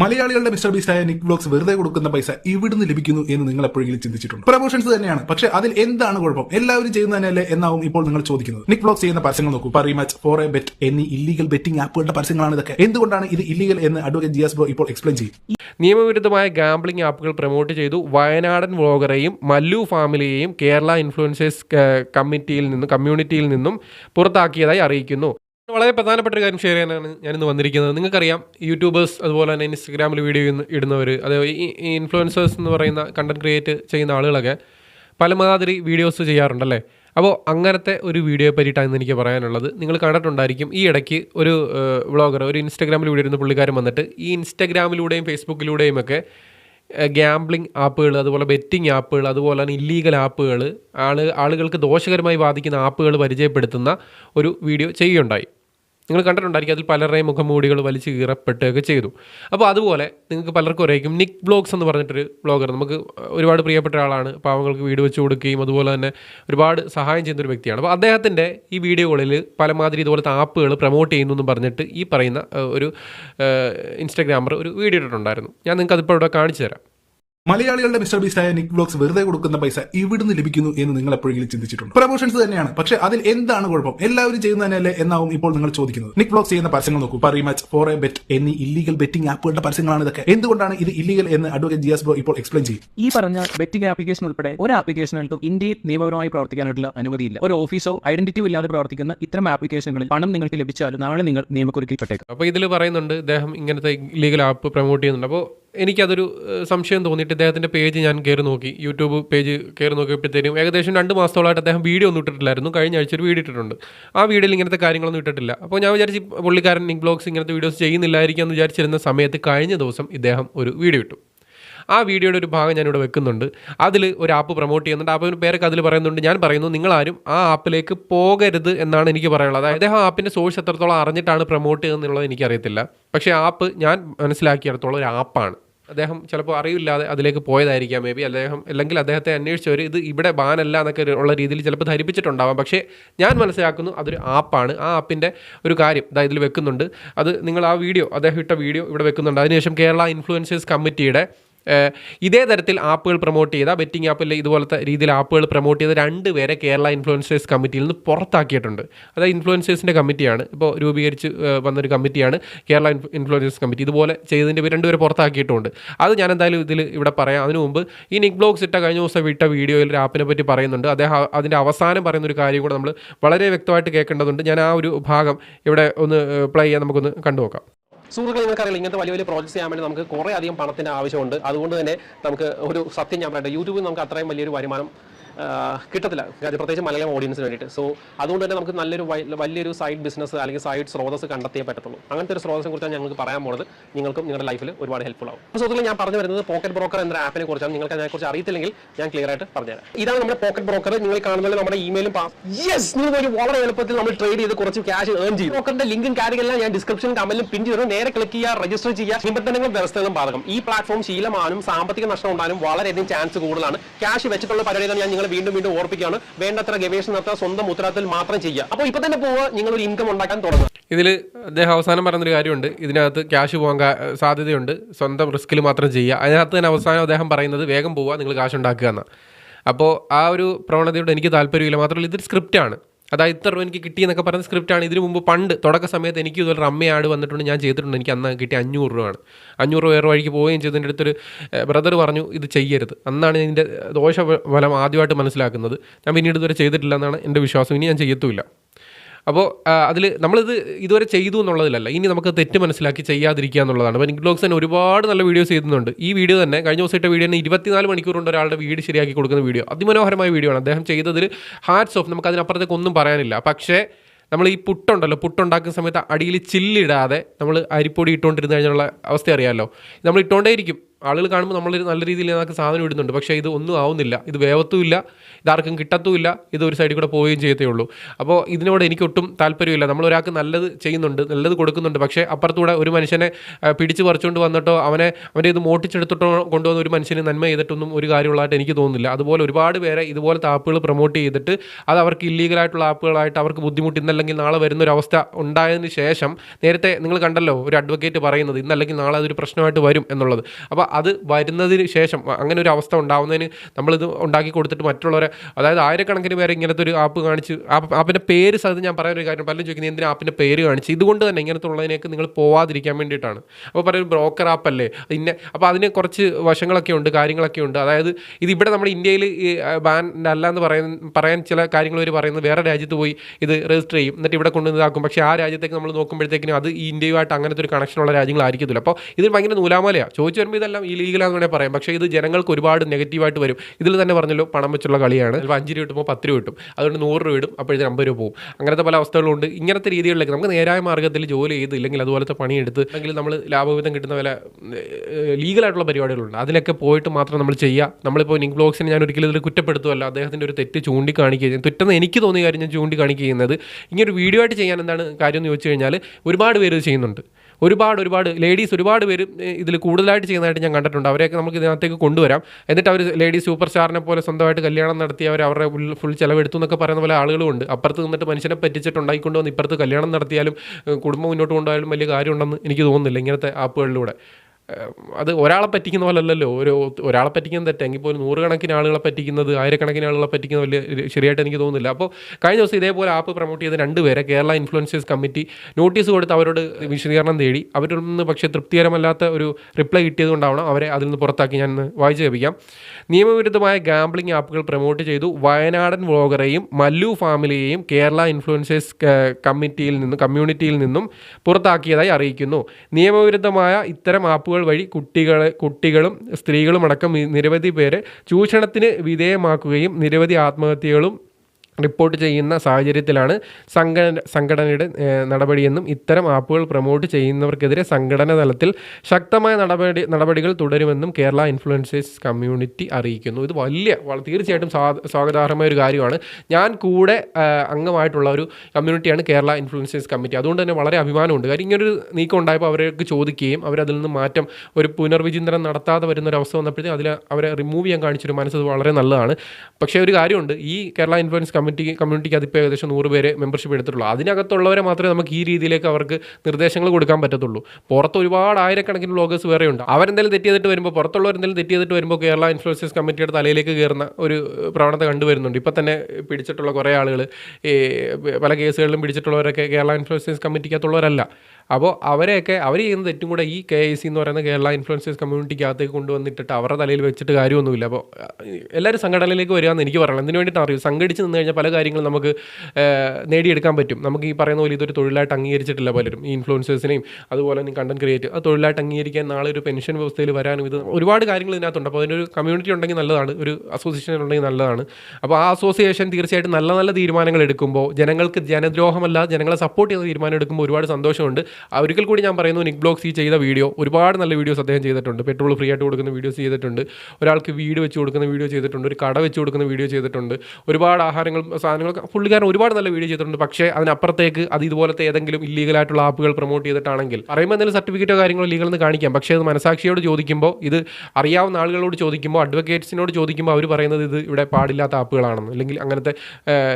മലയാളികളുടെ മിസ്റ്റർ ബീസ്റ്റായ നിക് വ്ലോഗ്സ് വെറുതെ കൊടുക്കുന്ന പൈസ ഇവിടുന്ന് ലഭിക്കുന്നു എന്ന് നിങ്ങൾ എപ്പോഴെങ്കിലും ചിന്തിച്ചിട്ടുണ്ട്? പ്രമോഷൻസ് തന്നെയാണ്. പക്ഷെ അതിൽ എന്താണ് കുഴപ്പം? എല്ലാവരും ചെയ്യുന്ന തന്നെയല്ലേ എന്നാവും ഇപ്പോൾ നിങ്ങൾ ചോദിക്കുന്നത്. നിക് വ്ലോഗ്സ് ചെയ്യുന്ന പരസ്യങ്ങൾ നോക്കൂ. Parimatch four a bet എന്നീ ഇല്ലീഗൽ ബെറ്റിംഗ് ആപ്പുകളുടെ പരസ്യങ്ങളാണ് ഇതൊക്കെ. എന്തുകൊണ്ടാണ് ഇത് ഇല്ലീഗൽ എന്ന് അഡ്വക്കേറ്റ് ജിയാസ് ബ്രോ ഇപ്പോൾ എക്സ്പ്ലെയിൻ ചെയ്യും? നിയമവിരുദ്ധമായ ഗാംബ്ലിംഗ് ആപ്പുകൾ പ്രൊമോട്ട് ചെയ്തു വയനാടൻ വ്ളോഗറേയും മല്ലു ഫാമിലിയെയും കേരള ഇൻഫ്ലുവൻസേഴ്സ് കമ്മിറ്റിയിൽ നിന്നും കമ്മ്യൂണിറ്റിയിൽ നിന്നും പുറത്താക്കിയതായി അറിയിക്കുന്നു. വളരെ പ്രധാനപ്പെട്ട ഒരു കാര്യം ഷെയർ ചെയ്യാനാണ് ഞാനിന്ന് വന്നിരിക്കുന്നത്. നിങ്ങൾക്കറിയാം യൂട്യൂബേഴ്സ് അതുപോലെ തന്നെ ഇൻസ്റ്റഗ്രാമിൽ വീഡിയോ ഇടുന്നവർ അതേപോലെ ഈ ഇൻഫ്ലുവൻസേഴ്സ് എന്ന് പറയുന്ന കണ്ടന്റ് ക്രിയേറ്റ് ചെയ്യുന്ന ആളുകളൊക്കെ പലമാതിരി വീഡിയോസ് ചെയ്യാറുണ്ടല്ലേ? അപ്പോൾ അങ്ങനത്തെ ഒരു വീഡിയോയെ പറ്റിയിട്ടാണ് എനിക്ക് പറയാനുള്ളത്. നിങ്ങൾ കണ്ടിട്ടുണ്ടായിരിക്കും ഈ ഇടയ്ക്ക് ഒരു വ്ളോഗർ ഒരു ഇൻസ്റ്റാഗ്രാമിൽ വീഡിയോ ഇരുന്ന പുള്ളിക്കാരൻ വന്നിട്ട് ഈ ഇൻസ്റ്റാഗ്രാമിലൂടെയും ഫേസ്ബുക്കിലൂടെയും ഒക്കെ ഗ്യാംബ്ലിംഗ് ആപ്പുകൾ അതുപോലെ ബെറ്റിംഗ് ആപ്പുകൾ അതുപോലെ തന്നെ ഇല്ലീഗൽ ആപ്പുകൾ ആൾ ആളുകൾക്ക് ദോഷകരമായി ബാധിക്കുന്ന ആപ്പുകൾ പരിചയപ്പെടുത്തുന്ന ഒരു വീഡിയോ ചെയ്യുകയുണ്ടായി. നിങ്ങൾ കണ്ടിട്ടുണ്ടായിരിക്കും അതിൽ പലരുടെയും മുഖംമൂടികൾ വലിച്ചു കീറപ്പെട്ടുകയൊക്കെ ചെയ്തു. അപ്പോൾ അതുപോലെ നിങ്ങൾക്ക് പലർക്കും ഒരേക്കും നിക് ബ്ലോഗ്സ് എന്ന് പറഞ്ഞിട്ടൊരു ബ്ലോഗർ നമുക്ക് ഒരുപാട് പ്രിയപ്പെട്ട ആളാണ് പാവങ്ങൾക്ക് വീട് വെച്ച് കൊടുക്കുകയും അതുപോലെ തന്നെ ഒരുപാട് സഹായം ചെയ്യുന്ന ഒരു വ്യക്തിയാണ്. അപ്പോൾ അദ്ദേഹത്തിന്റെ ഈ വീഡിയോകളിൽ പലമാതിരി ഇതുപോലത്തെ ആപ്പുകൾ പ്രൊമോട്ട് ചെയ്യുന്നു എന്ന് പറഞ്ഞിട്ട് ഈ പറയുന്ന ഒരു ഇൻസ്റ്റാഗ്രാമർ ഒരു വീഡിയോ ഇട്ടിട്ടുണ്ടായിരുന്നു. ഞാൻ നിങ്ങൾക്ക് അതിപ്പോൾ ഇവിടെ കാണിച്ചു തരാം. മലയാളികളുടെ മിസ്റ്റർ ബീസ്റ്റായ നിക് ബ്ലോക്സ് വെറുതെ കൊടുക്കുന്ന പൈസ ഇവിടുന്ന് ലഭിക്കുന്നു എന്ന് നിങ്ങൾ എപ്പോഴെങ്കിലും ചിന്തിച്ചിട്ടുണ്ട്? പ്രമോഷൻസ് തന്നെയാണ്. പക്ഷെ അതിൽ എന്താണ് കുഴപ്പം? എല്ലാവരും ചെയ്യുന്ന തന്നെയല്ലേ എന്നാവും ഇപ്പോൾ നിങ്ങൾ ചോദിക്കുന്നത്. നിക് ബ്ലോക്സ് ചെയ്യുന്ന പരസ്യങ്ങൾ നോക്കൂ. Parimatch four a bet എന്നീ ഇല്ലീഗൽ ബെറ്റിംഗ് ആപ്പുകളുടെ പരസ്യങ്ങളാണ് ഇതൊക്കെ. എന്തുകൊണ്ടാണ് ഇത് ഇല്ലീഗൽ എന്ന് അഡ്വക്കേറ്റ് ജിയാസ് ബ്രോ ഇപ്പോൾ എക്സ്പ്ലെയിൻ ചെയ്യും? ഈ പറഞ്ഞ ബെറ്റിംഗ് ആപ്ലിക്കേഷൻ ഉൾപ്പെടെ ഒരു ആപ്ലിക്കേഷനുകൾക്കും ഇന്ത്യയിൽ നിയമപരമായി പ്രവർത്തിക്കാനായിട്ടുള്ള അനുമതിയില്ല. ഒരു ഓഫീസോ ഐഡന്റിറ്റി ഇല്ലാതെ പ്രവർത്തിക്കുന്ന ഇത്തരം ആപ്ലിക്കേഷനുകളിൽ പണം നിങ്ങൾക്ക് ലഭിച്ചാലും നാളെ നിങ്ങൾ നിയമക്കുരുക്കിൽപ്പെട്ടേക്കാം അപ്പോൾ ഇതിൽ പറയുന്നുണ്ട് ഇദ്ദേഹം ഇങ്ങനത്തെ ഇല്ലീഗൽ ആപ്പ് പ്രൊമോട്ട് ചെയ്യുന്നുണ്ട്. അപ്പോൾ എനിക്കതൊരു സംശയം തോന്നിയിട്ട് ഇദ്ദേഹത്തിന്റെ പേജ് ഞാൻ കയറി നോക്കി. യൂട്യൂബ് പേജ് കയറി നോക്കിയപ്പോഴത്തേനും ഏകദേശം രണ്ട് മാസത്തോളമായിട്ട് അദ്ദേഹം വീഡിയോ ഒന്നും ഇട്ടിട്ടില്ലായിരുന്നു. കഴിഞ്ഞ ആഴ്ച ഒരു വീഡിയോ ഇട്ടിട്ടുണ്ട്. ആ വീഡിയോയിൽ ഇങ്ങനത്തെ കാര്യങ്ങളൊന്നും ഇട്ടിട്ടില്ല. അപ്പോൾ ഞാൻ വിചാരിച്ച് പുള്ളിക്കാരൻ നിക് ബ്ലോഗ്സ് ഇങ്ങനത്തെ വീഡിയോസ് ചെയ്യുന്നില്ലായിരിക്കും എന്ന് വിചാരിച്ചിരുന്ന സമയത്ത് കഴിഞ്ഞ ദിവസം ഇദ്ദേഹം ഒരു വീഡിയോ ഇട്ടു. ആ വീഡിയോയുടെ ഒരു ഭാഗം ഞാനിവിടെ വെക്കുന്നുണ്ട്. അതിൽ ഒരു ആപ്പ് പ്രൊമോട്ട് ചെയ്യുന്നുണ്ട്. ആപ്പിന് പേരൊക്കെ അതിൽ പറയുന്നുണ്ട്. ഞാൻ പറയുന്നു നിങ്ങളാരും ആ ആപ്പിലേക്ക് പോകരുത് എന്നാണ് എനിക്ക് പറയാനുള്ളത്. അതായത് അദ്ദേഹം ആപ്പിന്റെ സോഴ്സ് എത്രത്തോളം അറിഞ്ഞിട്ടാണ് പ്രൊമോട്ട് ചെയ്യുന്നത് എനിക്കറിയത്തില്ല. പക്ഷേ ആപ്പ് ഞാൻ മനസ്സിലാക്കിയിടത്തോളം ഒരു ആപ്പാണ്. അദ്ദേഹം ചിലപ്പോൾ അറിയില്ലാതെ അതിലേക്ക് പോയതായിരിക്കാം മേ ബി അദ്ദേഹം അല്ലെങ്കിൽ അദ്ദേഹത്തെ അന്വേഷിച്ചവർ ഇത് ഇവിടെ ബാനല്ല എന്നൊക്കെ ഉള്ള രീതിയിൽ ചിലപ്പോൾ ധരിപ്പിച്ചിട്ടുണ്ടാവാം. പക്ഷേ ഞാൻ മനസ്സിലാക്കുന്നു അതൊരു ആപ്പാണ്. ആ ആപ്പിന്റെ ഒരു കാര്യം ഇതാ ഇതിൽ വെക്കുന്നുണ്ട്. അത് നിങ്ങൾ ആ വീഡിയോ അദ്ദേഹം ഇട്ട വീഡിയോ ഇവിടെ വെക്കുന്നുണ്ട്. അതിനുശേഷം കേരള ഇൻഫ്ലുവൻസേഴ്സ് കമ്മിറ്റിയുടെ ഇതേ തരത്തിൽ ആപ്പുകൾ പ്രൊമോട്ട് ചെയ്ത ബെറ്റിംഗ് ആപ്പിൽ ഇതുപോലത്തെ രീതിയിൽ ആപ്പുകൾ പ്രൊമോട്ട് ചെയ്ത രണ്ട് പേരെ കേരള ഇൻഫ്ലുവൻസേഴ്സ് കമ്മിറ്റിയിൽ നിന്ന് പുറത്താക്കിയിട്ടുണ്ട്. അതായത് ഇൻഫ്ലുവൻസേഴ്സിന്റെ കമ്മിറ്റിയാണ് ഇപ്പോൾ രൂപീകരിച്ച് വന്നൊരു കമ്മിറ്റിയാണ് കേരള ഇൻഫ്ലു- ഇൻഫ്ലുവൻസേഴ്സ് കമ്മിറ്റി ഇതുപോലെ ചെയ്തതിന്റെ പേര് രണ്ടുപേരെ പുറത്താക്കിയിട്ടുണ്ട്. അത് ഞാൻ എന്തായാലും ഇതിൽ ഇവിടെ പറയാം. അതിനു മുമ്പ് ഈ നിക് ബ്ലോഗ്സ് ഇട്ട കഴിഞ്ഞ ദിവസം വിട്ട വീഡിയോയിൽ ഒരു ആപ്പിനെ പറ്റി പറയുന്നുണ്ട്. അദ്ദേഹം അതിന്റെ അവസാനം പറയുന്ന ഒരു കാര്യം കൂടെ നമ്മൾ വളരെ വ്യക്തമായിട്ട് കേൾക്കേണ്ടതുണ്ട്. ഞാൻ ആ ഒരു ഭാഗം ഇവിടെ ഒന്ന് പ്ലേ ചെയ്യാൻ നമുക്കൊന്ന് കണ്ടു നോക്കാം സുഹൃത്തുക്കൾ നിങ്ങൾക്കറിയില്ല ഇങ്ങനത്തെ വലിയ വലിയ പ്രോജക്ട്സ് ചെയ്യാൻ വേണ്ടി നമുക്ക് കുറേ അധികം പണത്തിന്റെ ആവശ്യമുണ്ട്. അതുകൊണ്ട് തന്നെ നമുക്ക് ഒരു സത്യം ഞാൻ പറയട്ടെ യൂട്യൂബിൽ നമുക്ക് അത്രയും വലിയൊരു വരുമാനം കിട്ടത്തില്ല. പ്രത്യേകിച്ച് മലയാളം ഓഡിയൻസിന് വേണ്ടിയിട്ട്. സോ അതുകൊണ്ട് തന്നെ നമുക്ക് നല്ലൊരു വലിയൊരു സൈഡ് ബിസിനസ് അല്ലെങ്കിൽ സൈഡ് സ്രോതസ് കണ്ടെത്തിയേ പറ്റത്തുള്ളൂ. അങ്ങനത്തെ ഒരു സ്രോതസിനെ കുറിച്ചാണ് ഞങ്ങൾക്ക് പറയാൻ പോകുന്നത് നിങ്ങൾക്കും നിങ്ങളുടെ ലൈഫിൽ ഒരുപാട് ഹെൽപ്ഫുൾ ആവും. സുഹൃത്തുക്കൾ ഞാൻ പറഞ്ഞു വരുന്നത് പോക്കറ്റ് ബ്രോക്കർ എന്ന ആപ്പിനെ കുറിച്ചാണ്. നിങ്ങൾക്ക് അതിനെക്കുറിച്ച് അറിയത്തില്ലെങ്കിൽ ഞാൻ ക്ലിയർ ആയിട്ട് പറഞ്ഞുതരാം. ഇതാണ് നമ്മുടെ പോക്കറ്റ് ബ്രോക്കർ നിങ്ങൾ കാണുന്നത് നമ്മുടെ ഇമെയിലും യെസ് നിങ്ങൾ ഒരു വളരെ എളുപ്പത്തിൽ നമ്മൾ ട്രേഡ് ചെയ്ത് കുറച്ച് ക്യാഷ് ഏൺ ചെയ്യും ബ്രോക്കറിന്റെ ലിങ്കും കാര്യങ്ങളെല്ലാം ഞാൻ ഡിസ്ക്രിപ്ഷൻ കമന്റിലും പിൻ ചെയ്തു നേരെ ക്ലിക്ക് ചെയ്യുക രജിസ്റ്റർ ചെയ്യുക. നിബന്ധനകളും വ്യവസ്ഥകളും ബാധകം. ഈ പ്ലാറ്റ്ഫോം ശീലമാനും സാമ്പത്തിക നഷ്ടം ഉണ്ടാകാനും വളരെയധികം ചാൻസ് കൂടുതലാണ്. ക്യാഷ് വെച്ചിട്ടുള്ള പരിപാടികൾ ഞാൻ നിങ്ങൾ വീണ്ടും വീണ്ടും ഓർപ്പിക്കുകയാണ്. വേണ്ടത്ര ഗവേഷണം നടത്തുക സ്വന്തം ഉത്തരത്തിൽ മാത്രം ചെയ്യുക. അപ്പോൾ ഇപ്പൊ തന്നെ പോവുക നിങ്ങൾ ഒരു ഇൻകം ഉണ്ടാക്കാൻ തുടങ്ങുക. ഇതിൽ അദ്ദേഹം അവസാനം പറയുന്നൊരു കാര്യമുണ്ട്. ഇതിനകത്ത് ക്യാഷ് പോകാൻ സാധ്യതയുണ്ട്. സ്വന്തം റിസ്കിൽ മാത്രം ചെയ്യുക. അതിനകത്ത് തന്നെ അവസാനം അദ്ദേഹം പറയുന്നത് വേഗം പോവുക നിങ്ങൾ കാശ് ഉണ്ടാക്കുക എന്നാണ്. അപ്പോൾ ആ ഒരു പ്രവണതയോട് എനിക്ക് താല്പര്യമില്ല. മാത്രമല്ല ഇതൊരു സ്ക്രിപ്റ്റാണ് അതായത് ഇത്ര രൂപ എനിക്ക് കിട്ടി എന്നൊക്കെ പറയുന്ന സ്ക്രിപ്റ്റാണ് ഇതിനു മുമ്പ് പണ്ട് തുടക്ക സമയത്ത് എനിക്ക് ഇതുപോലെ റമ്മയാട് വന്നിട്ടുണ്ട്. ഞാൻ ചെയ്തിട്ടുണ്ട്. എനിക്ക് അന്ന് കിട്ടിയ അഞ്ഞൂറ് രൂപയാണ്. അഞ്ഞൂറ് രൂപ വേറെ വഴിക്ക് പോവുകയും ചെയ്തതിന്റെ അടുത്തൊരു ബ്രദർ പറഞ്ഞു ഇത് ചെയ്യരുത്. അന്നാണ് ഇതിന്റെ ദോഷ ഫലം ആദ്യമായിട്ട് മനസ്സിലാക്കുന്നത്. ഞാൻ പിന്നീട് ഇതുവരെ ചെയ്തിട്ടില്ല എന്നാണ് എന്റെ വിശ്വാസം. ഇനി ഞാൻ ചെയ്യത്തുമില്ല. അപ്പോൾ അതിൽ നമ്മളിത് ഇതുവരെ ചെയ്തു എന്നുള്ളതിലല്ല. ഇനി നമുക്ക് തെറ്റ് മനസ്സിലാക്കി ചെയ്യാതിരിക്കുക എന്നുള്ളതാണ്. അപ്പോൾ എനിക്ക് ബ്ലോഗ്സ് തന്നെ ഒരുപാട് നല്ല വീഡിയോസ് ചെയ്യുന്നുണ്ട് ഈ വീഡിയോ തന്നെ കഴിഞ്ഞ ദിവസം ഇട്ട വീഡിയോ തന്നെ ഇരുപത്തിനാല് മണിക്കൂർ കൊണ്ട് ഒരാളുടെ വീട് ശരിയാക്കി കൊടുക്കുന്ന വീഡിയോ. അതിമനോഹരമായ വീഡിയോ ആണ്. അദ്ദേഹം ചെയ്തതിൽ ഹാറ്റ്സ് ഓഫ് നമുക്ക് അതിനപ്പുറത്തേക്ക് ഒന്നും പറയാനില്ല. പക്ഷേ നമ്മൾ ഈ പുട്ടുണ്ടല്ലോ. പുട്ടുണ്ടാക്കുന്ന സമയത്ത് അടിയിൽ ചില്ലിടാതെ നമ്മൾ അരിപ്പൊടി ഇട്ടുകൊണ്ടിരുന്ന് കഴിഞ്ഞുള്ള അവസ്ഥ അറിയാമല്ലോ നമ്മൾ ഇട്ടുകൊണ്ടേയിരിക്കും. ആളുകൾ കാണുമ്പോൾ നമ്മൾ നല്ല രീതിയിൽ നമുക്ക് സാധനം ഇടുന്നുണ്ട്. പക്ഷേ ഇത് ഒന്നും ആവുന്നില്ല. ഇത് വേവത്തുമില്ല. ഇതാർക്കും കിട്ടത്തുമില്ല. ഇത് ഒരു സൈഡിൽ കൂടെ പോവുകയും ചെയ്യത്തേ ഉള്ളൂ അപ്പോൾ ഇതിനോട് എനിക്ക് ഒട്ടും താല്പര്യമില്ല. നമ്മൾ ഒരാൾക്ക് നല്ലത് ചെയ്യുന്നുണ്ട് നല്ലത് കൊടുക്കുന്നുണ്ട്. പക്ഷേ അപ്പുറത്തൂടെ ഒരു മനുഷ്യനെ പിടിച്ച് പറിച്ചുകൊണ്ട് വന്നിട്ടോ അവനെ അവന്റെ ഇത് മോട്ടിച്ചെടുത്തിട്ടോ കൊണ്ടുവന്ന ഒരു മനുഷ്യന് നന്മ ചെയ്തിട്ടൊന്നും ഒരു കാര്യമുള്ളതായിട്ട് എനിക്ക് തോന്നുന്നില്ല. അതുപോലെ ഒരുപാട് പേരെ ഇതുപോലത്തെ ആപ്പുകൾ പ്രൊമോട്ട് ചെയ്തിട്ട് അത് അവർക്ക് ഇല്ലീഗലായിട്ടുള്ള ആപ്പുകളായിട്ട് അവർക്ക് ബുദ്ധിമുട്ട് ഇന്നല്ലെങ്കിൽ നാളെ വരുന്ന ഒരു അവസ്ഥ ഉണ്ടായതിന് ശേഷം നേരത്തെ നിങ്ങൾ കണ്ടല്ലോ ഒരു അഡ്വക്കേറ്റ് പറയുന്നത് ഇന്നല്ലെങ്കിൽ നാളെ അതൊരു പ്രശ്നമായിട്ട് വരും എന്നുള്ളത്. അപ്പോൾ അത് വരുന്നതിന് ശേഷം അങ്ങനെ ഒരു അവസ്ഥ ഉണ്ടാവുന്നതിന് നമ്മളിത് ഉണ്ടാക്കി കൊടുത്തിട്ട് മറ്റുള്ളവരെ അതായത് ആയിരക്കണക്കിന് പേരെ ഇങ്ങനത്തെ ഒരു ആപ്പ് കാണിച്ച് ആപ്പ് ആപ്പിന്റെ പേര് സഹിതം ഞാൻ പറയാൻ ഒരു കാര്യം പലരും ചോദിക്കുന്നത് എന്തിനാ ആപ്പിന്റെ പേര് കാണിച്ച്? ഇതുകൊണ്ട് തന്നെ ഇങ്ങനത്തെ ഉള്ളതിനേക്ക് നിങ്ങൾ പോവാതിരിക്കാൻ വേണ്ടിയിട്ടാണ്. അപ്പോൾ പറയും ബ്രോക്കർ ആപ്പല്ലേ ഇന്ന അപ്പോൾ അതിന് കുറച്ച് വശങ്ങളൊക്കെ ഉണ്ട് കാര്യങ്ങളൊക്കെ ഉണ്ട്. അതായത് ഇത് ഇവിടെ നമ്മുടെ ഇന്ത്യയിൽ ബാൻ അല്ല എന്ന് പറയുന്ന പറയാൻ ചില കാര്യങ്ങൾ അവർ പറയുന്നത് വേറെ രാജ്യത്ത് പോയി ഇത് രജിസ്റ്റർ ചെയ്യും. എന്നിട്ട് ഇവിടെ കൊണ്ടു ഇതാക്കും. പക്ഷേ ആ രാജ്യത്തേക്ക് നമ്മൾ നോക്കുമ്പോഴത്തേക്കിനും അത് ഇന്ത്യയുമായിട്ട് അങ്ങനത്തെ ഒരു കണക്ഷനുള്ള രാജ്യങ്ങളായിരിക്കത്തില്ല. അപ്പോൾ ഇത് ഭയങ്കര നൂലാമലയാണ് ചോദിച്ചു വരുമ്പോൾ ഇതെല്ലാം ഈ ലീഗലാന്ന് വേണേൽ പറയാം. പക്ഷേ ഇത് ജനങ്ങൾക്ക് ഒരുപാട് നെഗറ്റീവായിട്ട് വരും. ഇതിൽ തന്നെ പറഞ്ഞല്ലോ പണം വെച്ചുള്ള കളിയാണ്. അഞ്ച് രൂപ കിട്ടുമ്പോൾ പത്ത് രൂപ കിട്ടും. അതുകൊണ്ട് നൂറ് രൂപ ഇടും അപ്പോഴത്തേക്ക് അമ്പത് രൂപ പോകും അങ്ങനത്തെ പല അവസ്ഥകളുണ്ട്. ഇങ്ങനത്തെ രീതികളിലേക്ക് നമുക്ക് നേരായ മാർഗത്തിൽ ജോലി ചെയ്ത് ഇല്ലെങ്കിൽ അതുപോലത്തെ പണിയെടുത്ത് അല്ലെങ്കിൽ നമ്മൾ ലാഭവിധം കിട്ടുന്ന വില ലീഗലായിട്ടുള്ള പരിപാടികളുണ്ട്. അതിലൊക്കെ പോയിട്ട് മാത്രം നമ്മൾ ചെയ്യുക. നമ്മളിപ്പോൾ നിങ്ങൾ ബ്ലോഗ്സിനെ ഞാൻ ഒരിക്കലും ഇതിൽ കുറ്റപ്പെടുത്തുമല്ല അദ്ദേഹത്തിന്റെ ഒരു തെറ്റ് ചൂണ്ടിക്കാണിക്കുകയും തെറ്റെന്ന് എനിക്ക് തോന്നിയ കാര്യം ഞാൻ ചൂണ്ടിക്കാണിക്കുക ചെയ്യുന്നത്. ഇങ്ങനെ ഒരു വീഡിയോ ആയിട്ട് ചെയ്യാൻ എന്താണ് കാര്യം എന്ന് ചോദിച്ചു കഴിഞ്ഞാൽ ഒരുപാട് പേര് ചെയ്യുന്നുണ്ട്. ഒരുപാട് ഒരുപാട് ലേഡീസ് ഒരുപാട് പേര് ഇതിൽ കൂടുതലായിട്ട് ചെയ്യുന്നതായിട്ട് ഞാൻ കണ്ടിട്ടുണ്ട്. അവരെയൊക്കെ നമുക്ക് ഇതിനകത്തേക്ക് കൊണ്ടുവരാം. എന്നിട്ട് അവർ ലേഡീസ് സൂപ്പർ സ്റ്റാറിനെ പോലെ സ്വന്തമായിട്ട് കല്യാണം നടത്തി അവർ അവരുടെ ഫുൾ ചിലവെടുത്തു എന്നൊക്കെ പറയുന്ന പോലെ ആളുകളുണ്ട് അപ്പുറത്ത് നിന്നിട്ട് മനുഷ്യനെ പറ്റിച്ചിട്ട് ഉണ്ടായിക്കൊണ്ട് വന്ന് ഇപ്പുറത്ത് കല്യാണം നടത്തിയാലും കുടുംബം മുന്നോട്ട് കൊണ്ടുപോയാലും വലിയ കാര്യമുണ്ടെന്ന് എനിക്ക് തോന്നുന്നില്ല ഇങ്ങനത്തെ ആപ്പുകളിലൂടെ അത് ഒരാളെ പറ്റിക്കുന്ന പോലെ അല്ലല്ലോ ഒരു ഒരാളെ പറ്റിക്കുന്ന തെറ്റെങ്കിൽ പോലും നൂറുകണക്കിന് ആളുകളെ പറ്റിക്കുന്നത് ആയിരക്കണക്കിന് ആളുകളെ പറ്റിക്കുന്നത് വലിയ ശരിയായിട്ട് എനിക്ക് തോന്നുന്നില്ല. അപ്പോൾ കഴിഞ്ഞ ദിവസം ഇതേപോലെ ആപ്പ് പ്രൊമോട്ട് ചെയ്ത രണ്ടുപേരെ കേരള ഇൻഫ്ലുവൻസേഴ്സ് കമ്മിറ്റി നോട്ടീസ് കൊടുത്ത് അവരോട് വിശദീകരണം തേടി. അവരിൽ നിന്ന് പക്ഷേ തൃപ്തികരമല്ലാത്ത ഒരു റിപ്ലൈ കിട്ടിയത് കൊണ്ടാവണം അവരെ അതിൽ നിന്ന് പുറത്താക്കി ഞാൻ വായിച്ചു കേൾപ്പിക്കാം. നിയമവിരുദ്ധമായ ഗാംബ്ലിംഗ് ആപ്പുകൾ പ്രൊമോട്ട് ചെയ്തു വയനാടൻ വ്ളോഗറെയും മല്ലു ഫാമിലിയെയും കേരള ഇൻഫ്ലുവൻസേഴ്സ് കമ്മിറ്റിയിൽ നിന്നും കമ്മ്യൂണിറ്റിയിൽ നിന്നും പുറത്താക്കിയതായി അറിയിക്കുന്നു. നിയമവിരുദ്ധമായ ഇത്തരം ആപ്പുകൾ വഴി കുട്ടികളെ കുട്ടികളും സ്ത്രീകളും അടക്കം നിരവധി പേരെ ചൂഷണത്തിന് വിധേയമാക്കുകയും നിരവധി ആത്മഹത്യകളും റിപ്പോർട്ട് ചെയ്യുന്ന സാഹചര്യത്തിലാണ് സംഘടന സംഘടനയുടെ നടപടിയെന്നും ഇത്തരം ആപ്പുകൾ പ്രൊമോട്ട് ചെയ്യുന്നവർക്കെതിരെ സംഘടന തലത്തിൽ ശക്തമായ നടപടി നടപടികൾ തുടരുമെന്നും കേരള ഇൻഫ്ലുവൻസേഴ്സ് കമ്മ്യൂണിറ്റി അറിയിക്കുന്നു. ഇത് വലിയ തീർച്ചയായിട്ടും സ്വാഗതാർഹമായ ഒരു കാര്യമാണ്. ഞാൻ കൂടെ അംഗമായിട്ടുള്ള ഒരു കമ്മ്യൂണിറ്റിയാണ് കേരള ഇൻഫ്ലുവൻസേഴ്സ് കമ്മിറ്റി അതുകൊണ്ട് തന്നെ വളരെ അഭിമാനമുണ്ട്. കാര്യം ഇങ്ങനൊരു നീക്കം ഉണ്ടായപ്പോൾ അവർക്ക് ചോദിക്കുകയും അവരതിൽ നിന്ന് മാറ്റം ഒരു പുനർവിചിന്തനം നടത്താതെ വരുന്ന ഒരു അവസ്ഥ വന്നപ്പോഴത്തേക്കും അതിൽ അവരെ റിമൂവ് ചെയ്യാൻ കാണിച്ചൊരു മനസ്സ് വളരെ നല്ലതാണ്. പക്ഷേ ഒരു കാര്യമുണ്ട്. ഈ കേരള ഇൻഫ്ലുവൻസ് കമ്മിറ്റി കമ്മ്യൂണിറ്റിക്ക് അതിപ്പോൾ ഏകദേശം നൂറ് പേര് മെമ്പർഷിപ്പ് എടുത്തിട്ടുള്ളൂ. അതിനകത്തുള്ളവരെ മാത്രമേ നമുക്ക് ഈ രീതിയിലേക്ക് അവർക്ക് നിർദ്ദേശങ്ങൾ കൊടുക്കാൻ പറ്റത്തുള്ളൂ. പുറത്ത് ഒരുപാട് ആയിരക്കണക്കിന് ബ്ലോഗേഴ്സ് വേറെയുണ്ട്. അവരെന്തെങ്കിലും തെറ്റ് ചെയ്തിട്ട് വരുമ്പോൾ പുറത്തുള്ളവർ എന്തെങ്കിലും തെറ്റ് ചെയ്തിട്ട് വരുമ്പോൾ കേരള ഇൻഫ്ലുവൻസേഴ്സ് കമ്മിറ്റിയുടെ തലയിലേക്ക് കയറുന്ന ഒരു പ്രവണത കണ്ടുവരുന്നുണ്ട്. ഇപ്പം തന്നെ പിടിച്ചിട്ടുള്ള കുറേ ആളുകൾ ഈ പല കേസുകളിലും പിടിച്ചിട്ടുള്ളവരൊക്കെ കേരള ഇൻഫ്ലുവൻസേഴ്സ് കമ്മിറ്റിക്കകത്തുള്ളവരല്ല അപ്പോൾ അവരെയൊക്കെ അവർ ചെയ്യുന്ന തെറ്റും കൂടെ ഈ കെ ഐ സി എന്ന് പറയുന്ന കേരള ഇൻഫ്ലുവൻസേഴ്സ് കമ്മ്യൂണിറ്റിക്കകത്തേക്ക് കൊണ്ടുവന്നിട്ടിട്ട് അവരുടെ തലയിൽ വെച്ചിട്ട് കാര്യമൊന്നുമില്ല. അപ്പോൾ എല്ലാവരും സംഘടനയിലേക്ക് വരിക എന്ന് എനിക്ക് പറയണം എന്തിനു വേണ്ടിയിട്ടാണ് അറിയൂ? സംഘടിച്ച് നിന്ന് കഴിഞ്ഞാൽ പല കാര്യങ്ങളും നമുക്ക് നേടിയെടുക്കാൻ പറ്റും. നമുക്ക് ഈ പറയുന്ന പോലെ ഇതൊരു തൊഴിലായിട്ട് അംഗീകരിച്ചിട്ടില്ല പലരും. ഈ ഇൻഫ്ലുവൻസേഴ്സിനെയും അതുപോലെ തന്നെ കണ്ടന്റ് ക്രിയേറ്റ് അത് തൊഴിലായിട്ട് അംഗീകരിക്കാൻ നാളെ ഒരു പെൻഷൻ വ്യവസ്ഥയിൽ വരാനും ഇത് ഒരുപാട് കാര്യങ്ങൾ ഇതിനകത്തുണ്ട്. അപ്പോൾ അതിനൊരു കമ്മ്യൂണിറ്റി ഉണ്ടെങ്കിൽ നല്ലതാണ്. ഒരു അസോസിയേഷൻ ഉണ്ടെങ്കിൽ നല്ലതാണ്. അപ്പോൾ ആ അസോസിയേഷൻ തീർച്ചയായിട്ടും നല്ല നല്ല തീരുമാനങ്ങൾ എടുക്കുമ്പോൾ ജനങ്ങൾക്ക് ജനദ്രോഹമല്ല ജനങ്ങളെ സപ്പോർട്ട് ചെയ്യുന്ന തീരുമാനം എടുക്കുമ്പോൾ ഒരുപാട് സന്തോഷമുണ്ട്. ഒരിക്കൽ കൂടി ഞാൻ പറയുന്നു നിക് ബ്ലോഗ്സ് ഈ ചെയ്ത വീഡിയോ ഒരുപാട് നല്ല വീഡിയോസ് അദ്ദേഹം ചെയ്തിട്ടുണ്ട്. പെട്രോൾ ഫ്രീ ആയിട്ട് കൊടുക്കുന്ന വീഡിയോസ് ചെയ്തിട്ടുണ്ട്. ഒരാൾക്ക് വീട് വെച്ച് കൊടുക്കുന്ന വീഡിയോ ചെയ്തിട്ടുണ്ട്. ഒരു കട വെച്ച് കൊടുക്കുന്ന വീഡിയോ ചെയ്തിട്ടുണ്ട്. ഒരുപാട് ആഹാരങ്ങൾ സാധനങ്ങൾ പുള്ളിക്കാരൻ ഒരുപാട് നല്ല വീഡിയോ ചെയ്തിട്ടുണ്ട്. പക്ഷേ അതിനപ്പുറത്തേക്ക് അത് ഇതുപോലത്തെ ഏതെങ്കിലും ഇല്ലീഗലായിട്ടുള്ള ആപ്പുകൾ പ്രൊമോട്ട് ചെയ്തിട്ടാണെങ്കിൽ പറയുമ്പോൾ എന്തെങ്കിലും സർട്ടിഫിക്കറ്റോ കാര്യങ്ങളോ ലീഗൽ എന്ന് കാണിക്കാം. പക്ഷേ അത് മനസാക്ഷിയോട് ചോദിക്കുമ്പോൾ ഇത് അറിയാവുന്ന ആളുകളോട് ചോദിക്കുമ്പോൾ അഡ്വക്കേറ്റ്സിനോട് ചോദിക്കുമ്പോൾ അവർ പറയുന്നത് ഇത് ഇവിടെ പാടില്ലാത്ത ആപ്പുകളാണെന്ന് അല്ലെങ്കിൽ അങ്ങനത്തെ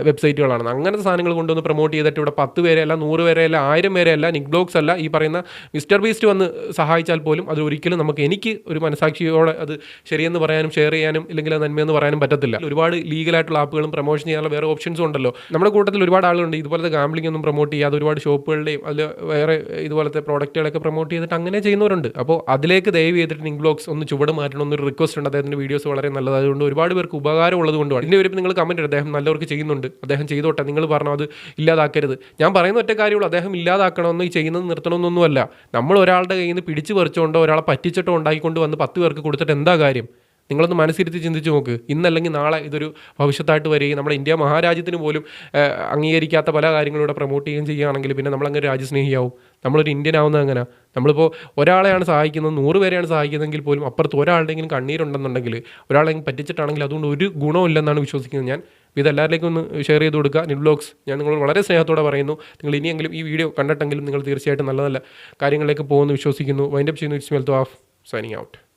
വെബ്സൈറ്റുകളാണെന്ന് അങ്ങനത്തെ സാധനങ്ങൾ കൊണ്ടുവന്ന് പ്രൊമോട്ട് ചെയ്തിട്ട് ഇവിടെ പത്ത് പേരെയല്ല നൂറ് പേരെയല്ല ആയിരം പേരെയല്ല നിക് ബ്ലോഗ്സ് അല്ല ഈ പറയുന്ന മിസ്റ്റർ ബീസ്റ്റ് വന്ന് സഹായിച്ചാൽ പോലും അത് ഒരിക്കലും നമുക്ക് എനിക്ക് ഒരു മനസാക്ഷിയോടെ അത് ശരിയെന്ന് പറയാനും ഷെയർ ചെയ്യാനും ഇല്ലെങ്കിൽ അത് നന്മയെന്ന് പറയാനും പറ്റത്തില്ല. ഒരുപാട് ലീഗലായിട്ടുള്ള ആപ്പുകളും പ്രൊമോഷൻ ചെയ്യാനുള്ള വേറെ ഓപ്ഷൻസും ഉണ്ടല്ലോ. നമ്മുടെ കൂട്ടത്തിൽ ഒരുപാട് ആളുകളുണ്ട്. ഇതുപോലത്തെ ഗാംബ്ലിംഗ് ഒന്നും പ്രൊമോട്ട് ചെയ്യാതെ ഒരുപാട് ഷോപ്പുകളുടെയും അതിൽ വേറെ ഇതുപോലത്തെ പ്രോഡക്റ്റുകളൊക്കെ പ്രൊമോട്ട് ചെയ്തിട്ട് അങ്ങനെ ചെയ്യുന്നവരുണ്ട്. അപ്പോൾ അതിലേക്ക് ദയവ് ചെയ്തിട്ട് ബ്ലോഗ്സ് ഒന്ന് ചുവട് മാറ്റണം എന്നൊരു റിക്വസ്റ്റ് ഉണ്ട്. അദ്ദേഹത്തിന്റെ വീഡിയോസ് വളരെ നല്ലതായതുകൊണ്ട് ഒരുപാട് പേർക്ക് ഉപകാരം ഉള്ളത് കൊണ്ടുമാണ് ഇതിന്റെ ഒരു നിങ്ങൾ കമന്റ് അദ്ദേഹം നല്ലവർക്ക് ചെയ്യുന്നുണ്ട്. അദ്ദേഹം ചെയ്തോട്ടെ. നിങ്ങൾ പറഞ്ഞു അത് ഇല്ലാതാക്കരുത്. ഞാൻ പറയുന്ന ഒറ്റ കാര്യമുള്ളൂ. അദ്ദേഹം ഇല്ലാതാക്കണമെന്ന് ചെയ്യുന്നത് നിർത്തണമെന്നൊന്നുമല്ല. നമ്മൾ ഒരാളുടെ കയ്യിൽ നിന്ന് പിടിച്ചു പറിച്ചുകൊണ്ടോ ഒരാളെ പറ്റിച്ചിട്ടോ ഉണ്ടാക്കിക്കൊണ്ട് വന്ന് പത്ത് പേർക്ക് കൊടുത്തിട്ട് എന്താ കാര്യം? നിങ്ങളൊന്ന് മനസ്സിരുത്തി ചിന്തിച്ച് നോക്ക്. ഇന്നല്ലെങ്കിൽ നാളെ ഇതൊരു ഭവിഷ്യത്തായിട്ട് വരികയും നമ്മുടെ ഇന്ത്യ മഹാരാജ്യത്തിന് പോലും അംഗീകരിക്കാത്ത പല കാര്യങ്ങളിലൂടെ പ്രൊമോട്ട് ചെയ്യുകയും ചെയ്യുകയാണെങ്കിൽ പിന്നെ നമ്മളങ്ങനെ രാജ്യസ്നേഹിയാവും. നമ്മളൊരു ഇന്ത്യൻ ആവുന്നത് അങ്ങനെ നമ്മളിപ്പോൾ ഒരാളെയാണ് സഹായിക്കുന്നത് നൂറ് പേരെയാണ് സഹായിക്കുന്നതെങ്കിൽ പോലും അപ്പുറത്ത് ഒരാളുടെങ്കിലും കണ്ണീരുണ്ടെന്നുണ്ടെങ്കിൽ ഒരാളെങ്കിലും പറ്റിച്ചിട്ടാണെങ്കിൽ അതുകൊണ്ട് ഒരു ഗുണമില്ലെന്നാണ് വിശ്വസിക്കുന്നത് ഞാൻ. ഇതെല്ലാവരിലേക്കും ഒന്ന് ഷെയർ ചെയ്ത് കൊടുക്കുക. നിബ്ലോഗ്സ് ഞാൻ നിങ്ങൾ വളരെ സ്നേഹത്തോടെ പറയുന്നു. നിങ്ങൾ ഇനിയെങ്കിലും ഈ വീഡിയോ കണ്ടിട്ടെങ്കിലും നിങ്ങൾ തീർച്ചയായിട്ടും നല്ല നല്ല കാര്യങ്ങളിലേക്ക് പോകുമെന്ന് വിശ്വസിക്കുന്നു. വൈൻഡപ്പ് ചെയ്യുന്നു. ഇറ്റ്സ് മെൽത്ത് ഓഫ് സൈനിങ് ഔട്ട്